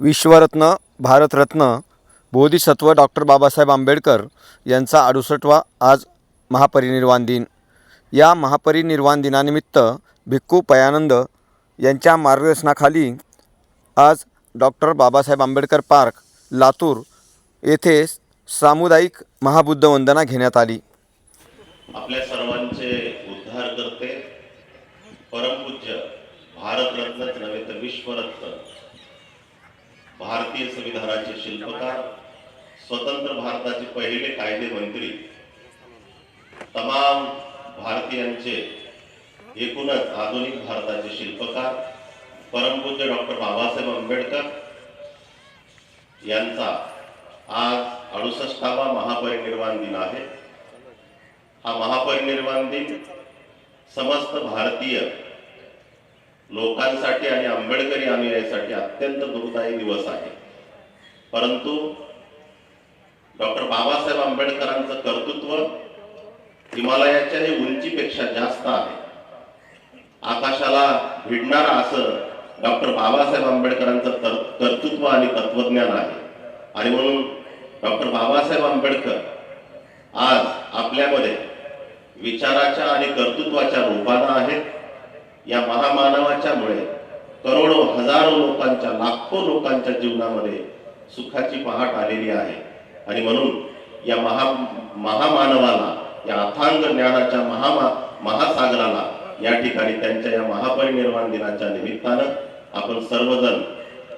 विश्वरत्न भारतरत्न बोधिसत्व डॉक्टर बाबासाहेब आंबेडकर यांचा अडुसष्टवा आज महापरिनिर्वाण दिन. या महापरिनिर्वाण दिनानिमित्त भिक्खू पयानंद यांच्या मार्गदर्शनाखाली आज डॉक्टर बाबासाहेब आंबेडकर पार्क लातूर येथे सामुदायिक महाबुद्ध वंदना घेण्यात आली. आपल्या सर्वांचे उद्धार करते परमपूज्य भारतरत्नच नव्हे तर विश्वरत्न. भारतीय संविधानाचे शिल्पकार स्वतंत्र भारताचे पहिले कायदे मंत्री तमाम भारतीयांचे एकूणच आधुनिक भारताचे शिल्पकार परमपूज्य डॉक्टर बाबासाहेब आंबेडकर यांचा आज अडुसष्टावा महापरिनिर्वाण दिन आहे. हा महापरिनिर्वाण दिन समस्त भारतीय लोकांसाठी आणि आंबेडकरी अनुयायांसाठी अत्यंत दुर्दायी दिवस आहे. परंतु डॉक्टर बाबासाहेब आंबेडकरांचं कर्तृत्व हिमालयाच्याही उंचीपेक्षा जास्त आहे. आकाशाला भिडणारा असं डॉक्टर बाबासाहेब आंबेडकरांचं कर्तृत्व आणि तत्वज्ञान आहे. आणि म्हणून डॉक्टर बाबासाहेब आंबेडकर आज आपल्यामध्ये विचाराच्या आणि कर्तृत्वाच्या रूपानं आहेत. या महामानवाच्या मुळे करोडो हजारो लोकांच्या लाखो लोकांच्या जीवनामध्ये सुखाची पहाट आलेली आहे. आणि म्हणून या महा महामानवाला या अथांग ज्ञानाच्या महामा महासागराला या ठिकाणी त्यांच्या या महापरिनिर्वाण दिनाच्या निमित्तानं आपण सर्वजण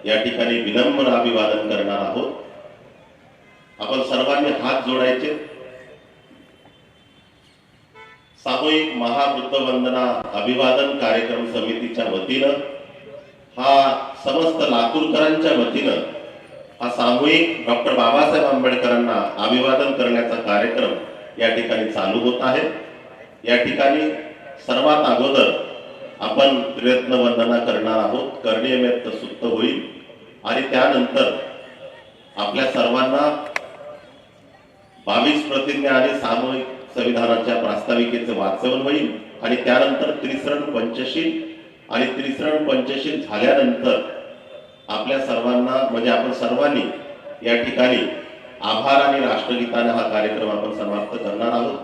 या ठिकाणी विनम्र अभिवादन करणार आहोत. आपण सर्वांनी हात जोडायचे. सामूहिक महाबुद्ध वंदना अभिवादन कार्यक्रम समितीच्या वतीनं हा समस्त लातूरकरांच्या वतीनं हा सामूहिक डॉक्टर बाबासाहेब आंबेडकरांना अभिवादन करण्याचा कार्यक्रम या ठिकाणी चालू होत आहे. या ठिकाणी सर्वात अगोदर आपण प्रयत्न वंदना करणार आहोत. कर्णीयमेत सुप्त होईल. आणि त्यानंतर आपल्या सर्वांना बावीस प्रतिज्ञा आणि सामूहिक संविधानाच्या प्रास्ताविकेचं वाचन होईल आणि त्यानंतर त्रिसरण पंचशील आणि त्रिसरण पंचशील झाल्यानंतर आपल्या सर्वांना म्हणजे आपण सर्वांनी या ठिकाणी आभार आणि राष्ट्रगीताने हा कार्यक्रम आपण समाप्त करणार आहोत.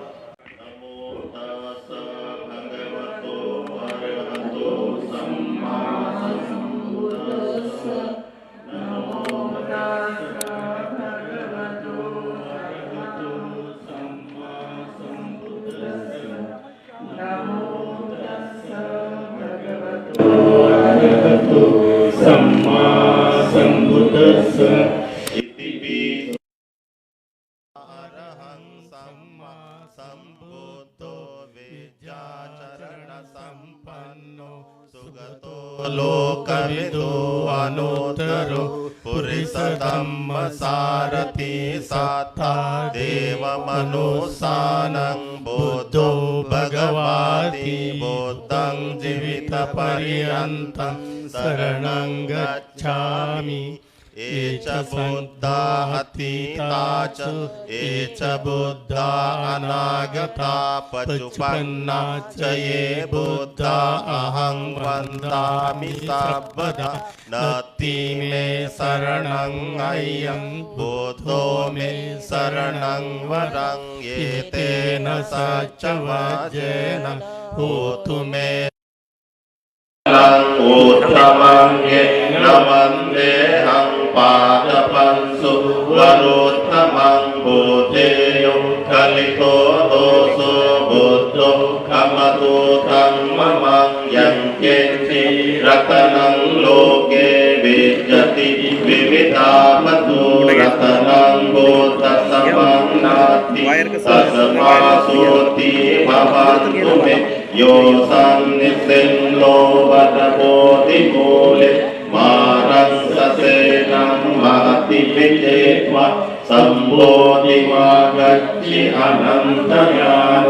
अनोतरो पुरिसधम्म सारथि साथा देवमनुसानं बुद्धो भगवाति बुद्धं जीवितपर्यन्तं शरणं गच्छामि। ये च बुद्धा अतीता च ये च बुद्धा अनागता पचुपन्ना च ये बुद्धा अहं वन्दामि सर्वदा नति मे शरणं अय्यं बुद्धो मे शरणं वरं। एतेन सच वाजेन होतु मे उत्तमं ปาจปันสุวรุตธมังบุเทโยคลิโตโตโสบุตโตขมตุธัมมะมังยังเกติรัตนังโลกเกวิจติวิมิตามตุรัตนังบุตสัมมังนาติสัสมาสุติภะวันตุเมโยสันนิสินโลวัตโพติโมเลมารัง วิเทวะสัมโพธิวากัจจิอนันตญาโน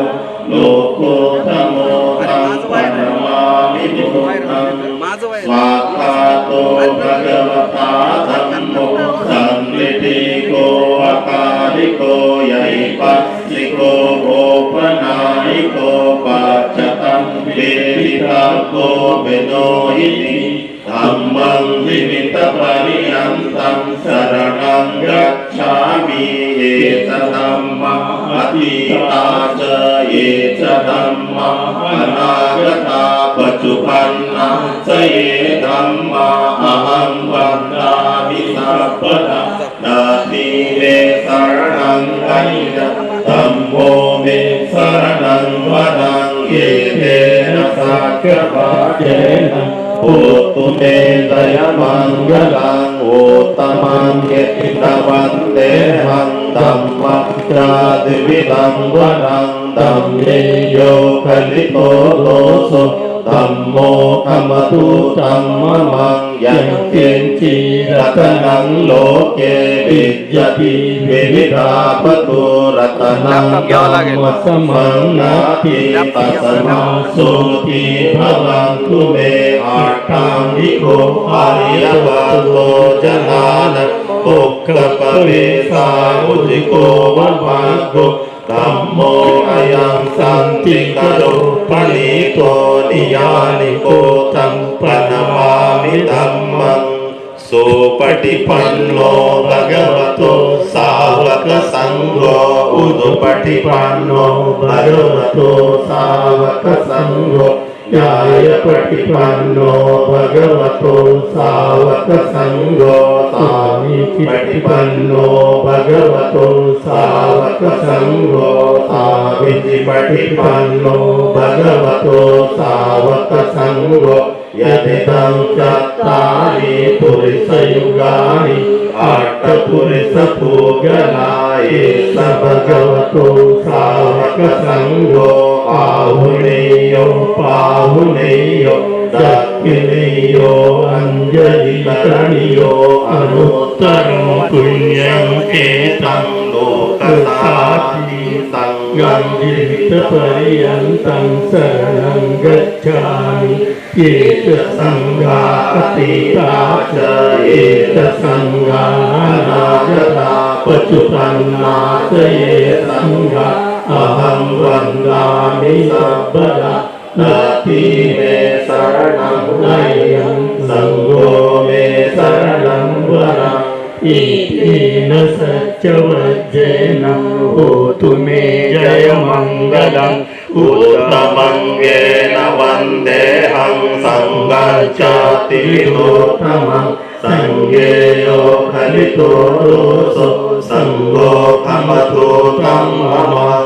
โลโกธโมตังปะนะมามิโมตังวาคาโตภะคะวะตาธัมโมสัมมิติโกอาคาลิโกยะหิปัสสิโกโภปนาหิโกปัจจตังเวทิตาโกเปโนหิติธัมมังวิมิตปะริยันตังสัังรักชามิเอตธรรมมะอติตาเจเอตธรรมะอนาคตาปัจจุบันนะเจเตธรรมะอาหังวันตาบิสัพพะนาทีเมสารังไกนะตัมโมเมสารังวะนังเยเทนะสักกะปะเจนะ อุตุเตตยมังยังโอุตมังเกติตาวันเตหังตัมมะจาติวิลังวะนังตัมเยโยคลิโตโลสุ ธัมโมธรรมตุธัมมะมังยังเกนฑีรัตนังโลเกวิยติเววิาปตุรัตนังธรรมสมังนาทิปัสนาสุทีพลังคุเมอัตตังวิโกอาริยวะโลจนานะปุกขปะเวสาอุจิโกวัฏภะโกธัมโมอยังสันติกโร ఫలితో నియానికోతం ప్రణమామి ధమ్మం సోపటి పన్నో భగవతో సావక సంగో ఉదుపటి పన్నో భగవతో సావక సంగో యాయపటి పన్నో భగవతో సావక సంగో సా पटिपन्नो भगवतो सावक सङ्गो साविधि पटिपन्नो भगवतो सावक सङ्गो यदिदं च पुरुषयुगानि पुरुषयुगानि स भगवतो सावकसङ्गो आहुलेयौ पाहुनेयो दक्षिणेयो अञ्जलिकरणीयो अनुत्तरं पुण्यम् एतम् ตุสาธียันยิตปริยันตังสรังกัจจายเยตสังกาปฏิตาเจเยตสังกานาจตาปัจจุปันนาเจเยสังกาอาหังวันดามิสัพพะนาทีเมสรณังไนยังสังโฆเมสรณังวะนาอิ जन हो तु जय मङ्गलम् उतमङ्गे न वन्दे हं सङ्गचाति होतमं सङ्गे लो खलितो मम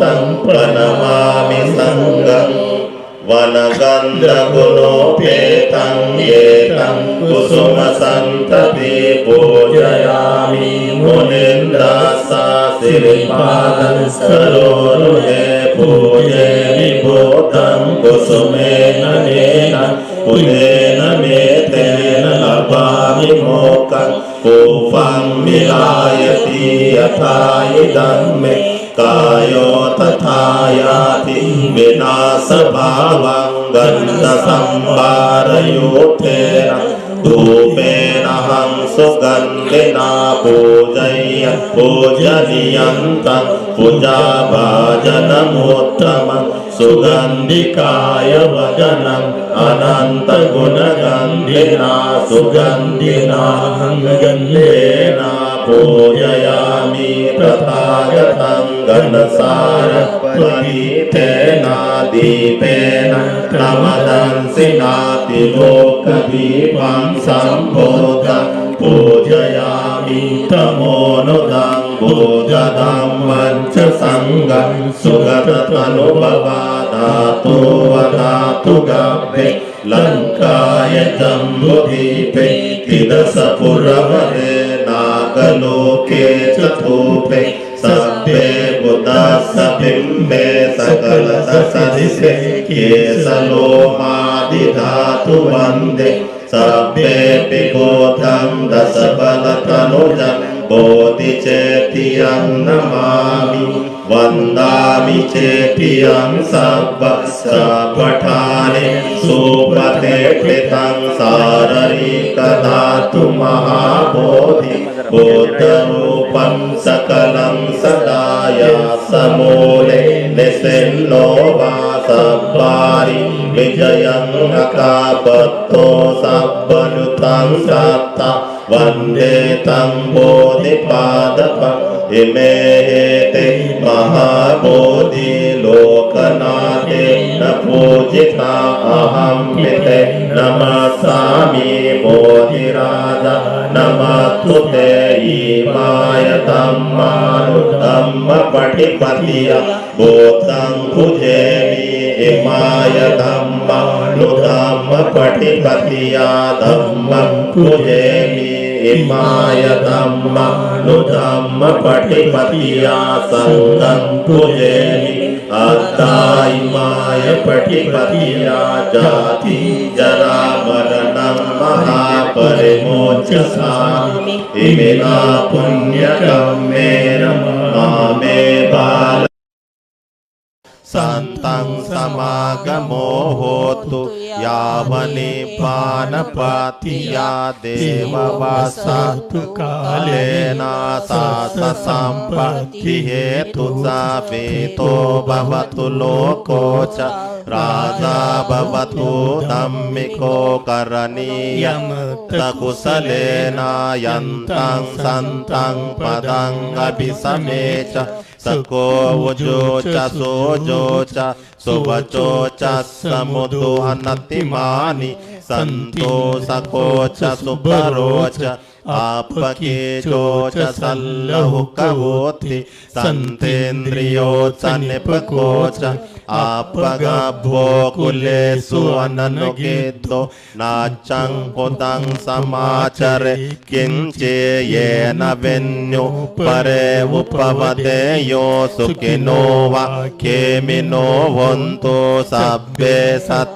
तं प्रणमामि सङ्गं वनगन्धगुणोपेतं येतं कुसुमसन्तति पूजयामि मुनिन्दासा श्रीपादं सरोरुहे पूजे विभूतं कुसुमेन येन पुनेन मेतेन लभामि मोकं कोपं विहायति यथा याति विना सभाव संहारयुथेन धूपेणहं सुगन्धिना पूजय्य पूजनीयन्तं पूजाभाजनमोत्तमं सुगन्धिकाय वचनम् अनन्तगुणगन्धिना सुगन्धिना गन्धेना पूजयामि प्रथागतं गणसारप्रदीपेनादीपेन प्रमदंसि नातिलोकदीपं सम्भोग पूजयामि तमोनुदं भोजदं वञ्चसङ्गं सुगततनुभवादातु वदातु गव्ये लङ्काय जम्बुदीपे तिदसपुरवरे กโลเกชทูเปสัพเพบุตาสัพพิมเมสกลสัสสิเสกสโลมาดิธาตุวันเดสัพเพปิโกธรรมดัสปะลตานุจันโบติเจติยังนามามิวันดามิเจติยังสัพพะสัพพทานิสุปเทเตตังสารริกธาตุมหาโพธิ बुद्धरूपं सकलं सदाय समूले निसिन्नो वासब्बारि विजयं अकापत्तो सब्बनुतं सत्ता वन्दे तं बोधिपादपम् इमे हेते महाबोधि लोकनाथे न पूजिता अहं पिते। नमसामि बोधिराजा नमस्तु ते ईमाय धम्मानुधम्मपटिपतिय बोधं भुजेमि इमाय धम्मानुधम्मपटिपतिया धम्मं भुजेमि इमाय धम्मानुधम्मपटिपतिया सङ्गं भुजेमि अद्दायिमाय पटिपतिया जाति जरा मरणं महापरिमोचसामि इमिना पुण्यकम्मेन मामे बाल। สันตังสมากโมโหตุยาวนิปานปัติยาเดวะวาสัตุกาเลนะสัสสัมปติเหตุจาเปโตบวตุโลโกจราชาบวตุดัมมิโคกรณียมตะกุสเลนะยันตังสันตังปะตังอภิสเมจ สกโกวโจจะโสโจจะสุวโจจะสมุตุอนัตติมานิสันโตสกโกจะสุปโรจะอัปเกโจจะสัลลหุกะโหติสันเทนริโยสันเนปโกจะ कुलेषु अननुगेतो नाचं पुतं समाचरे किञ्चे येन विन्यु परे उपवदेयो सुखिनो वा केमिनो वन्तु सभ्ये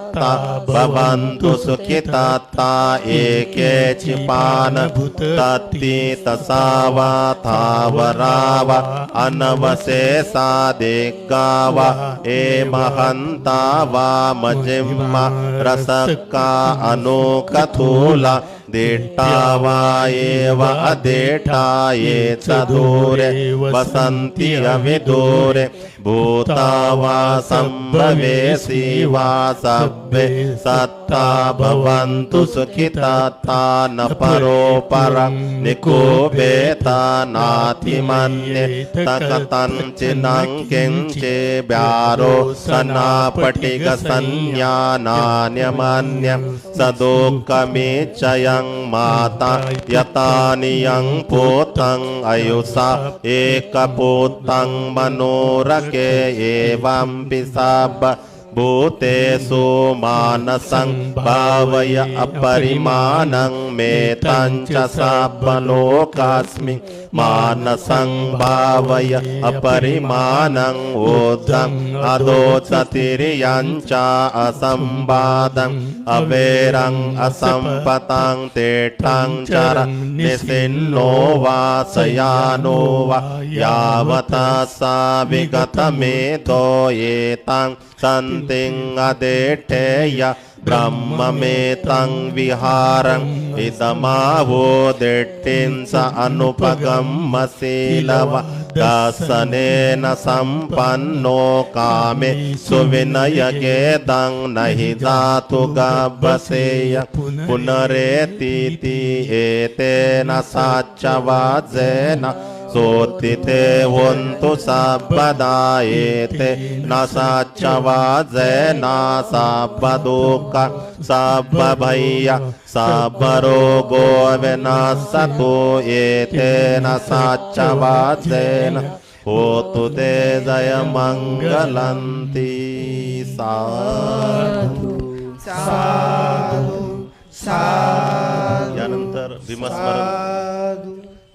सत्ता भवन्तु सुखितात्ता एके चिपान तत्ति तसा वा तसावा थावरावा अनवशेषा दिग्गावा ए महन्ता वा मजिम्मा रसक्का अनुकथूला दिट्टा वा एव अदेठा ये च दूरे वसन्ति अविदूरे। भूता वा सम्भवेसि वा सभ्ये सत्ता भवन्तु सुखितात्ता न परोपरं निकोपेता नातिमन्ये तकतञ्चिनं किञ्चे व्यारो सनापटिगसंज्ञानान्यमन्यं सदोकमेचयं माता यतानियं पोतं अयुषा एकपोतं मनोरके के एवं पिसाब भूतेषु मानसं भावय अपरिमाणं मेतं च साबलोकास्मि मानसं भावय अपरिमानं ऊर्ध्वम् अरोचतिर्य असंवादम् अबेरं असम्पतां तेठं चर निसिन्नो वासयानो वा यावता सा विगतमेधो एतां सन्ति अतिष्ठेय බ්‍රහ්මමේතං විහාරං ඉදමාවෝ දෙට්ටින්ස අනුපගම්ම සීලව දසනේන සම්පන්නෝ කාමේ සුවිනයගේ දං නහි ධාතු ගබ්බසේය පුනරේතිති ඒතේන සච්ච වාදේන सन्तिं अदेठेय ब्रह्ममेतं विहारम् इदमावो न हि जातु गभसेय पुनरेतीति एतेन न साच्चवाजेन होतु ते जयमङ्गलन्ति सा यानंतर भीमस्मरण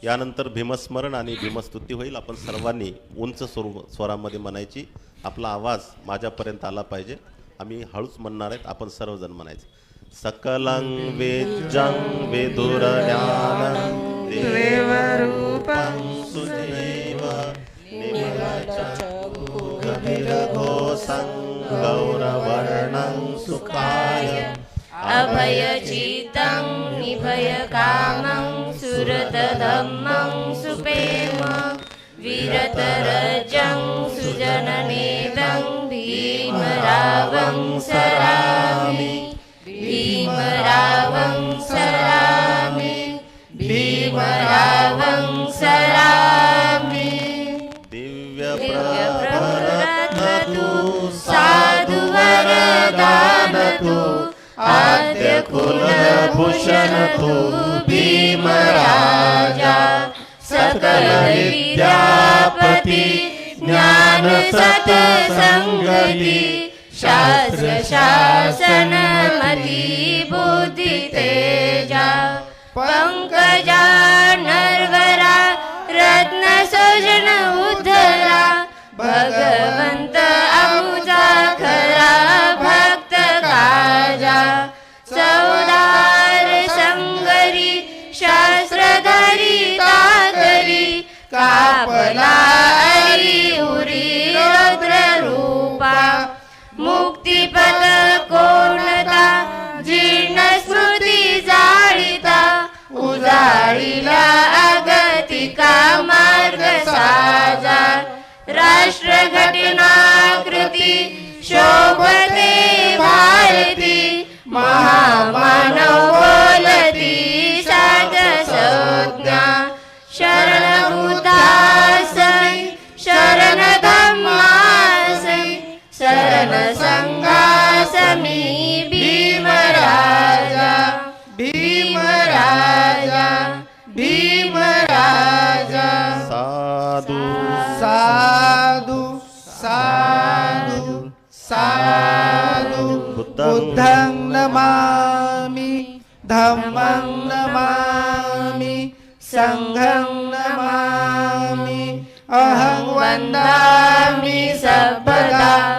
यानंतर भीमस्मरण आणि भीमस्तुती होईल. आपण सर्वांनी उंच स्वरू स्वरामध्ये म्हणायची आपला आवाज माझ्यापर्यंत आला पाहिजे. आम्ही हळूच म्हणणार आहेत आपण सर्वजण म्हणायचे. सकलं वेज्जं विदुरज्ञानं देवरूपं सुदेव निर्मलचक्षुगभिरघोषं गौरवर्णं सुखाय। अभयचितं निभयकामं सुरतधम्मं सुपेम। विरतरजं सुजननेदं भीमरावं सरामि। भीमरावं सरामि। भीमरावं सरामि। दिव्यप्रभरत्नतु साधुवरदानतु आद्यकुलभूषणतु भीमराजा सकलविद्यापति ज्ञानसत्सङ्गति शास्त्रशासनमति बुद्धितेजा पङ्कजा नर्वरा रत्नसृजन उद्धरा भगवन्त कापला उरी रुद्र रूपा मुक्तिपद कोणता? जीर्ण स्मृती जाळिता। उजाळीला अगतिका मार्ग साजा। राष्ट्र घटनाकृती शोभते भारती। महामानव बोलती साध संज्ञा शरण बुद्धं नमामि धम्मं नमामि सङ्घं नमामि अहं वन्दामि सर्वदा।